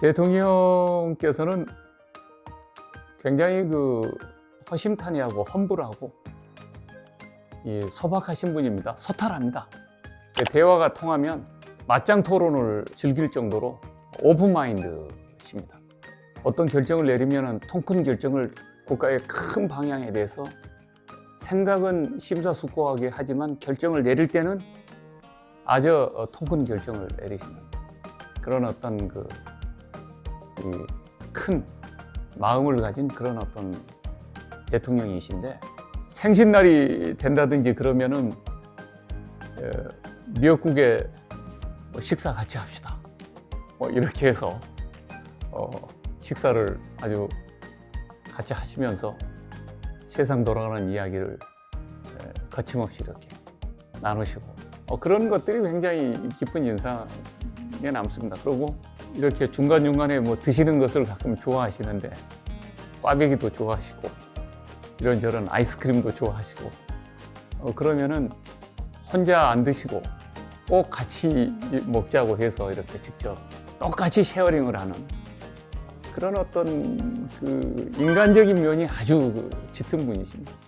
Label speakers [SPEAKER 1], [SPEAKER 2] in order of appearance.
[SPEAKER 1] 대통령께서는 굉장히 그 허심탄회하고 험불하고 이 소박하신 분입니다. 소탈합니다. 대화가 통하면 맞짱 토론을 즐길 정도로 오픈 마인드십니다. 어떤 결정을 내리면은 통큰 결정을 국가의 큰 방향에 대해서 생각은 심사숙고하게 하지만 결정을 내릴 때는 아주 어, 통큰 결정을 내리십니다. 그런 어떤 그 큰 마음을 가진 그런 어떤 대통령이신데 생신날이 된다든지 그러면은 어, 미역국에 뭐 식사 같이 합시다. 뭐 이렇게 해서 어, 식사를 아주 같이 하시면서 세상 돌아가는 이야기를 에, 거침없이 이렇게 나누시고 어, 그런 것들이 굉장히 깊은 인상에 남습니다. 그리고 이렇게 중간중간에 뭐 드시는 것을 가끔 좋아하시는데 꽈배기도 좋아하시고 이런저런 아이스크림도 좋아하시고 어, 그러면은 혼자 안 드시고 꼭 같이 먹자고 해서 이렇게 직접 똑같이 쉐어링을 하는 그런 어떤 그 인간적인 면이 아주 그 짙은 분이십니다.